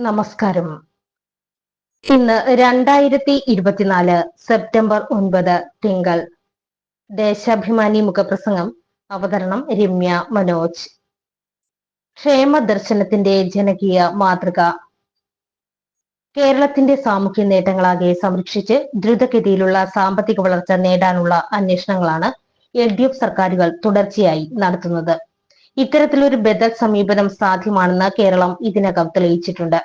നമസ്കാരം. ഇന്ന് രണ്ടായിരത്തി ഇരുപത്തിനാല് സെപ്റ്റംബർ ഒൻപത് തിങ്കൾ. ദേശാഭിമാനി മുഖപ്രസംഗം. അവതരണം രമ്യ മനോജ്. ക്ഷേമ ദർശനത്തിന്റെ ജനകീയ മാതൃക. കേരളത്തിന്റെ സാമൂഹ്യ നേട്ടങ്ങളാകെ സംരക്ഷിച്ച് ദ്രുതഗതിയിലുള്ള സാമ്പത്തിക വളർച്ച നേടാനുള്ള അന്വേഷണങ്ങളാണ് എൽ ഡി എഫ് സർക്കാരുകൾ തുടർച്ചയായി നടത്തുന്നത്. ഇത്തരത്തിലൊരു ബദൽ സമീപനം സാധ്യമാണെന്ന് കേരളം ഇതിനകം തെളിയിച്ചിട്ടുണ്ട്.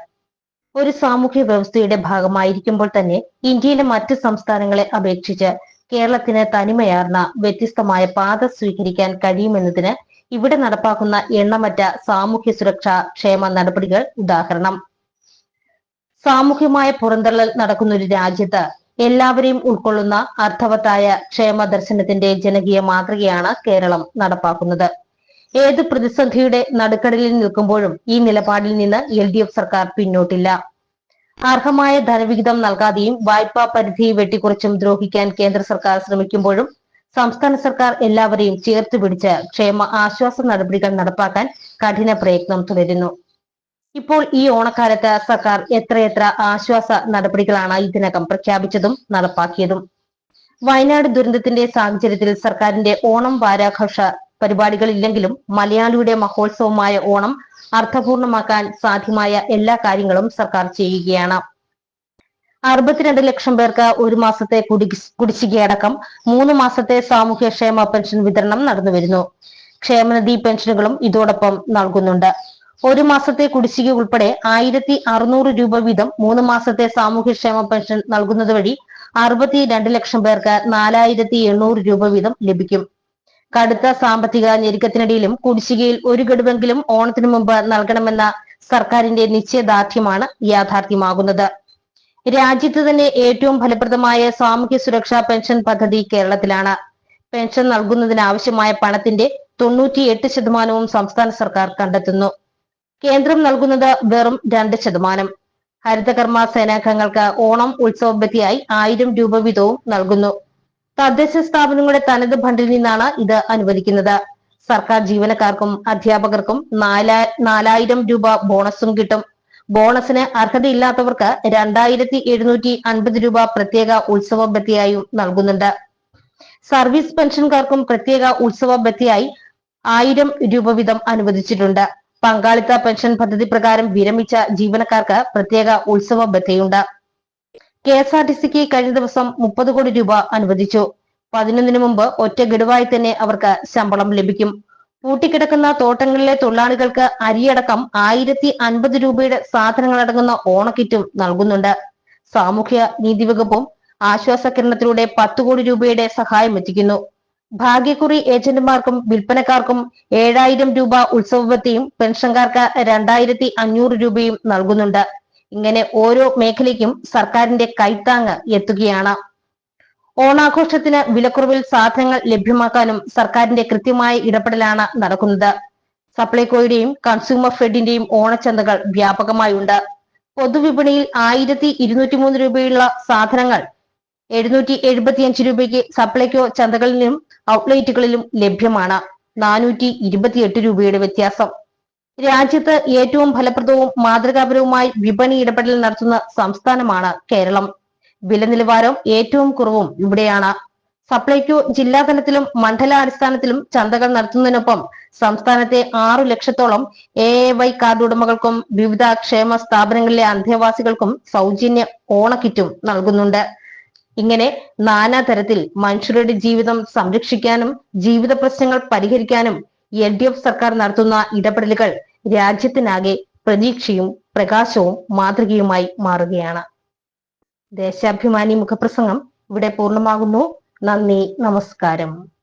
ഒരു സാമൂഹ്യ വ്യവസ്ഥയുടെ ഭാഗമായിരിക്കുമ്പോൾ തന്നെ ഇന്ത്യയിലെ മറ്റ് സംസ്ഥാനങ്ങളെ അപേക്ഷിച്ച് കേരളത്തിന് തനിമയാർന്ന വ്യത്യസ്തമായ പാത സ്വീകരിക്കാൻ കഴിയുമെന്നതിന് ഇവിടെ നടപ്പാക്കുന്ന എണ്ണമറ്റ സാമൂഹ്യ സുരക്ഷാ ക്ഷേമ നടപടികൾ ഉദാഹരണം. സാമൂഹ്യമായ പുറന്തള്ളൽ നടക്കുന്ന ഒരു രാജ്യത്ത് എല്ലാവരെയും ഉൾക്കൊള്ളുന്ന അർത്ഥവത്തായ ക്ഷേമ ദർശനത്തിന്റെ ജനകീയ മാതൃകയാണ് കേരളം നടപ്പാക്കുന്നത്. ഏത് പ്രതിസന്ധിയുടെ നടുക്കടലിൽ നിൽക്കുമ്പോഴും ഈ നിലപാടിൽ നിന്ന് എൽ ഡി എഫ് സർക്കാർ പിന്നോട്ടില്ല. അർഹമായ ധനവിഹിതം നൽകാതെയും വായ്പാ പരിധി വെട്ടിക്കുറച്ചും ദ്രോഹിക്കാൻ കേന്ദ്ര സർക്കാർ ശ്രമിക്കുമ്പോഴും സംസ്ഥാന സർക്കാർ എല്ലാവരെയും ചേർത്ത് പിടിച്ച് ക്ഷേമ ആശ്വാസ നടപടികൾ നടപ്പാക്കാൻ കഠിന പ്രയത്നം തുടരുന്നു. ഇപ്പോൾ ഈ ഓണക്കാലത്ത് സർക്കാർ എത്രയെത്ര ആശ്വാസ നടപടികളാണ് ഇതിനകം പ്രഖ്യാപിച്ചതും നടപ്പാക്കിയതും. വയനാട് ദുരന്തത്തിന്റെ സാഹചര്യത്തിൽ സർക്കാരിന്റെ ഓണം വാരാഘോഷ പരിപാടികളില്ലെങ്കിലും മലയാളിയുടെ മഹോത്സവമായ ഓണം അർത്ഥപൂർണമാക്കാൻ സാധ്യമായ എല്ലാ കാര്യങ്ങളും സർക്കാർ ചെയ്യുകയാണ്. അറുപത്തിരണ്ട് ലക്ഷം പേർക്ക് ഒരു മാസത്തെ കുടിശ്ശികയടക്കം മൂന്ന് മാസത്തെ സാമൂഹ്യക്ഷേമ പെൻഷൻ വിതരണം നടന്നു വരുന്നു ക്ഷേമനിധി പെൻഷനുകളും ഇതോടൊപ്പം നൽകുന്നുണ്ട്. ഒരു മാസത്തെ കുടിശ്ശിക ഉൾപ്പെടെ ആയിരത്തി അറുന്നൂറ് രൂപ വീതം മൂന്ന് മാസത്തെ സാമൂഹ്യക്ഷേമ പെൻഷൻ നൽകുന്നത് വഴി അറുപത്തി രണ്ട് ലക്ഷം പേർക്ക് നാലായിരത്തി എണ്ണൂറ് രൂപ വീതം ലഭിക്കും. കടുത്ത സാമ്പത്തിക ഞെരുക്കത്തിനിടയിലും കുടിശ്ശികയിൽ ഒരു ഗഡുവെങ്കിലും ഓണത്തിനു മുമ്പ് നൽകണമെന്ന സർക്കാരിന്റെ നിശ്ചയദാർഢ്യമാണ് യാഥാർത്ഥ്യമാകുന്നത്. രാജ്യത്ത് തന്നെ ഏറ്റവും ഫലപ്രദമായ സാമൂഹ്യ സുരക്ഷാ പെൻഷൻ പദ്ധതി കേരളത്തിലാണ്. പെൻഷൻ നൽകുന്നതിനാവശ്യമായ പണത്തിന്റെ തൊണ്ണൂറ്റിയെട്ട് ശതമാനവും സംസ്ഥാന സർക്കാർ കണ്ടെത്തുന്നു. കേന്ദ്രം നൽകുന്നത് വെറും രണ്ട് ശതമാനം. ഹരിതകർമ്മ സേനാംഗങ്ങൾക്ക് ഓണം ഉത്സവബത്തിയായി ആയിരം രൂപ വീതവും നൽകുന്നു. തദ്ദേശ സ്ഥാപനങ്ങളുടെ തനത് ഫണ്ടിൽ നിന്നാണ് ഇത് അനുവദിക്കുന്നത്. സർക്കാർ ജീവനക്കാർക്കും അധ്യാപകർക്കും നാലായിരം രൂപ ബോണസും കിട്ടും. ബോണസിന് അർഹതയില്ലാത്തവർക്ക് രണ്ടായിരത്തി എഴുന്നൂറ്റി അൻപത് രൂപ പ്രത്യേക ഉത്സവ ബത്തിയായും നൽകുന്നുണ്ട്. സർവീസ് പെൻഷൻകാർക്കും പ്രത്യേക ഉത്സവ ബത്തിയായി ആയിരം രൂപ വീതം അനുവദിച്ചിട്ടുണ്ട്. പങ്കാളിത്ത പെൻഷൻ പദ്ധതി പ്രകാരം വിരമിച്ച ജീവനക്കാർക്ക് പ്രത്യേക ഉത്സവ ബത്തയുണ്ട്. കെ എസ് ആർ ടി സിക്ക് കഴിഞ്ഞ ദിവസം മുപ്പത് കോടി രൂപ അനുവദിച്ചു. പതിനൊന്നിന് മുമ്പ് ഒറ്റ ഗഡുവായി തന്നെ അവർക്ക് ശമ്പളം ലഭിക്കും. പൂട്ടിക്കിടക്കുന്ന തോട്ടങ്ങളിലെ തൊഴിലാളികൾക്ക് അരിയടക്കം ആയിരത്തി അൻപത് രൂപയുടെ സാധനങ്ങളടങ്ങുന്ന ഓണക്കിറ്റും നൽകുന്നുണ്ട്. സാമൂഹ്യ നീതി വകുപ്പും ആശ്വാസ കിരണത്തിലൂടെ പത്ത് കോടി രൂപയുടെ സഹായം എത്തിക്കുന്നു. ഭാഗ്യക്കുറി ഏജന്റുമാർക്കും വിൽപ്പനക്കാർക്കും ഏഴായിരം രൂപ ഉത്സവത്തെയും പെൻഷൻകാർക്ക് രണ്ടായിരത്തി അഞ്ഞൂറ് രൂപയും നൽകുന്നുണ്ട്. ഇങ്ങനെ ഓരോ മേഖലയ്ക്കും സർക്കാരിന്റെ കൈത്താങ് എത്തുകയാണ്. ഓണാഘോഷത്തിന് വിലക്കുറവിൽ സാധനങ്ങൾ ലഭ്യമാക്കാനും സർക്കാരിന്റെ കൃത്യമായ ഇടപെടലാണ് നടക്കുന്നത്. സപ്ലൈകോയുടെയും കൺസ്യൂമർ ഫെഡിന്റെയും ഓണച്ചന്തകൾ വ്യാപകമായുണ്ട്. പൊതുവിപണിയിൽ ആയിരത്തി ഇരുന്നൂറ്റി മൂന്ന് രൂപയുള്ള സാധനങ്ങൾ എഴുന്നൂറ്റി എഴുപത്തിയഞ്ച് രൂപയ്ക്ക് സപ്ലൈകോ ചന്തകളിലും ഔട്ട്ലെറ്റുകളിലും ലഭ്യമാണ്. നാനൂറ്റി ഇരുപത്തിയെട്ട് രൂപയുടെ വ്യത്യാസം. രാജ്യത്ത് ഏറ്റവും ഫലപ്രദവും മാതൃകാപരവുമായി വിപണി ഇടപെടൽ നടത്തുന്ന സംസ്ഥാനമാണ് കേരളം. വില നിലവാരം ഏറ്റവും കുറവും ഇവിടെയാണ്. സപ്ലൈകോ ജില്ലാതലത്തിലും മണ്ഡലാടിസ്ഥാനത്തിലും ചന്തകൾ നടത്തുന്നതിനൊപ്പം സംസ്ഥാനത്തെ ആറു ലക്ഷത്തോളം എ വൈ കാർഡ് ഉടമകൾക്കും വിവിധ ക്ഷേമ സ്ഥാപനങ്ങളിലെ അന്തേവാസികൾക്കും സൗജന്യ ഓണക്കിറ്റും നൽകുന്നുണ്ട്. ഇങ്ങനെ നാനാതരത്തിൽ മനുഷ്യരുടെ ജീവിതം സംരക്ഷിക്കാനും ജീവിത പ്രശ്നങ്ങൾ പരിഹരിക്കാനും എൽ ഡി എഫ് സർക്കാർ നടത്തുന്ന ഇടപെടലുകൾ രാജ്യത്തിനാകെ പ്രതീക്ഷയും പ്രകാശവും മാതൃകയുമായി മാറുകയാണ്. ദേശാഭിമാനി മുഖപ്രസംഗം ഇവിടെ പൂർണമാകുന്നു. നന്ദി നമസ്കാരം.